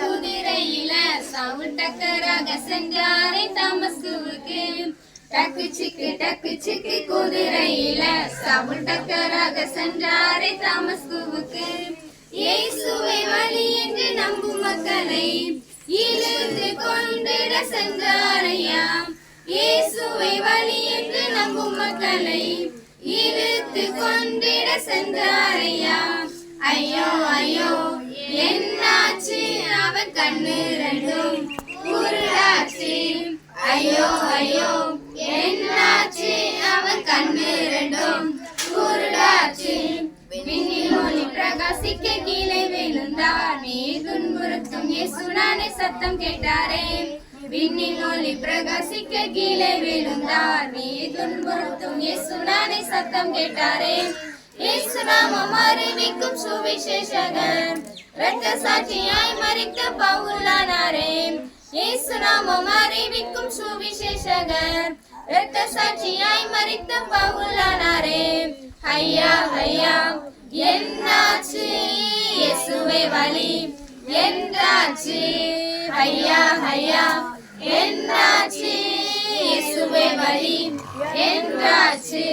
குதிரையில சவுண்டக்கராக சென்றாரே தமஸ்குவுக்கு. டக்கு சிக்கு டக்கு சிக்கு குதிரையில சவுண்டக்கராக சென்றாரே தமஸ்குவுக்கு. இயேசுவை வழி என்று நம்பும் மக்களை இழுத்து கொண்டிட சென்றாரையா இயேசுவை வழி என்று நம்பும் மக்களை இழுத்து கொண்டிட சென்றாரையா ஐயோ ஐயோ கண்ணு ரெண்டும் குருடாச்சு ஐயோ ஐயோ என்னாச்சு? அவன் கண்ணு ரெண்டும் குருடாச்சு விண்ணில் ஒளி பிரகாசிக்க கீழே விழுந்தார். நீ துன்புறுத்தும் இயேசுனானே சத்தம் கேட்டாரே. விண்ணில் ஒளி பிரகாசிக்க கீழே விழுந்தார். நீ துன்புறுத்தும் இயேசுனானே சத்தம் கேட்டாரே. இயேசு அறிவிக்கும் சுவிசேஷகர் இரத்த சாட்சியாய் மறித்த பவுலானாரே. இயேசு அறிவிக்கும் சுவிசேஷகர் இரத்த சாட்சியாய் மறித்த பவுலானாரே. ஐயா ஐயா என்னாச்சு? இயேசுவே வழி. என்றாச்சு ஐயா ஐயா என்னாச்சு? இயேசுவே வழி. என்றாச்சு